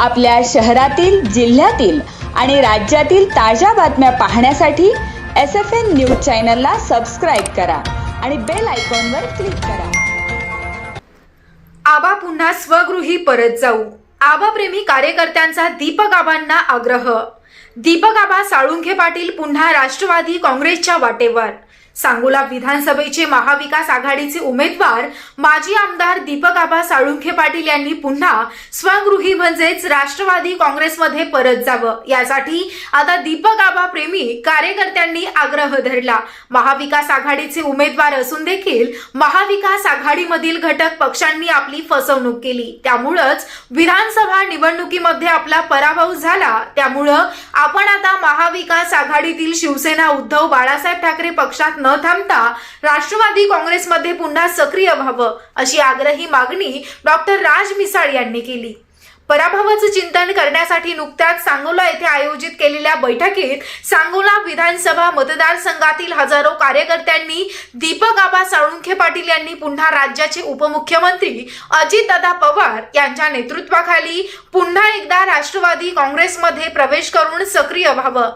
आपल्या शहरातील जिल्ह्यातील आणि राज्यातील ताज्या बातम्या पाहण्यासाठी एस एफ एन न्यूज चॅनलला सबस्क्राईब करा आणि बेल आयकॉनवर क्लिक करा. आबा पुन्हा स्वगृही परत जाऊ. आबाप्रेमी कार्यकर्त्यांचा दीपक आबांना आग्रह. दीपक आबा साळुंखे पाटील पुन्हा राष्ट्रवादी काँग्रेसच्या वाटेवर. सांगोला विधानसभेचे महाविकास आघाडीचे उमेदवार माजी आमदार दीपक आबा साळुंखे पाटील यांनी पुन्हा स्वगृही म्हणजेच राष्ट्रवादी काँग्रेसमध्ये परत जावं. यासाठी आता दीपक आबा प्रेमी कार्यकर्त्यांनी आग्रह धरला. महाविकास आघाडीचे उमेदवार असून देखील महाविकास आघाडीमधील घटक पक्षांनी आपली फसवणूक केली. त्यामुळंच विधानसभा निवडणुकीमध्ये आपला पराभव झाला. त्यामुळं आपण आता महाविकास आघाडीतील शिवसेना उद्धव बाळासाहेब ठाकरे पक्षात न थांबता राष्ट्रवादी काँग्रेसमध्ये पुन्हा सक्रिय व्हावं अशी आग्रही मागणी डॉक्टर राज मिसाळ यांनी केली. पराभवाचं चिंतन करण्यासाठी नुकत्याच सांगोला येथे आयोजित केलेल्या बैठकीत सांगोला विधानसभा मतदारसंघातील हजारो कार्यकर्त्यांनी दीपक आबा साळुंखे पाटील यांनी पुन्हा राज्याचे उपमुख्यमंत्री अजितदादा पवार यांच्या नेतृत्वाखाली पुन्हा एकदा राष्ट्रवादी काँग्रेसमध्ये प्रवेश करून सक्रिय व्हावं.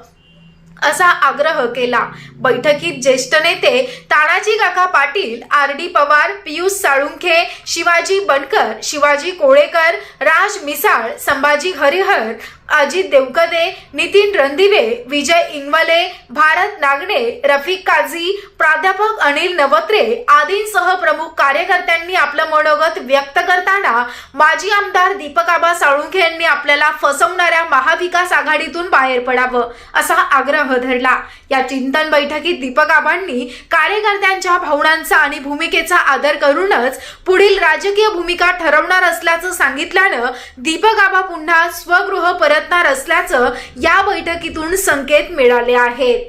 असा आग्रह केला. बैठकीत ज्येष्ठ नेते तानाजी काका पाटील आर डी पवार पियुष साळुंखे शिवाजी बनकर शिवाजी कोळेकर राज मिसाळ संभाजी हरिहर अजित देवकदे नितीन रणदिवे विजय इंगवाले भारत नागणे रफिक काझी प्राध्यापक अनिल नवत्रे आदींसह प्रमुख कार्यकर्त्यांनी आपलं मनोगत व्यक्त करताना माजी आमदार दीपक आबा साळुंखे यांनी आपल्याला फसवणाऱ्या महाविकास आघाडीतून बाहेर पडावं असा आग्रह धरला. या चिंतन बैठकीत दीपक आबांनी कार्यकर्त्यांच्या भावनांचा आणि भूमिकेचा आदर करूनच पुढील राजकीय भूमिका ठरवणार असल्याचं सांगितल्यानं दीपक आबा पुन्हा स्वगृह परतणार असल्याचं या बैठकीतून संकेत मिळाले आहेत.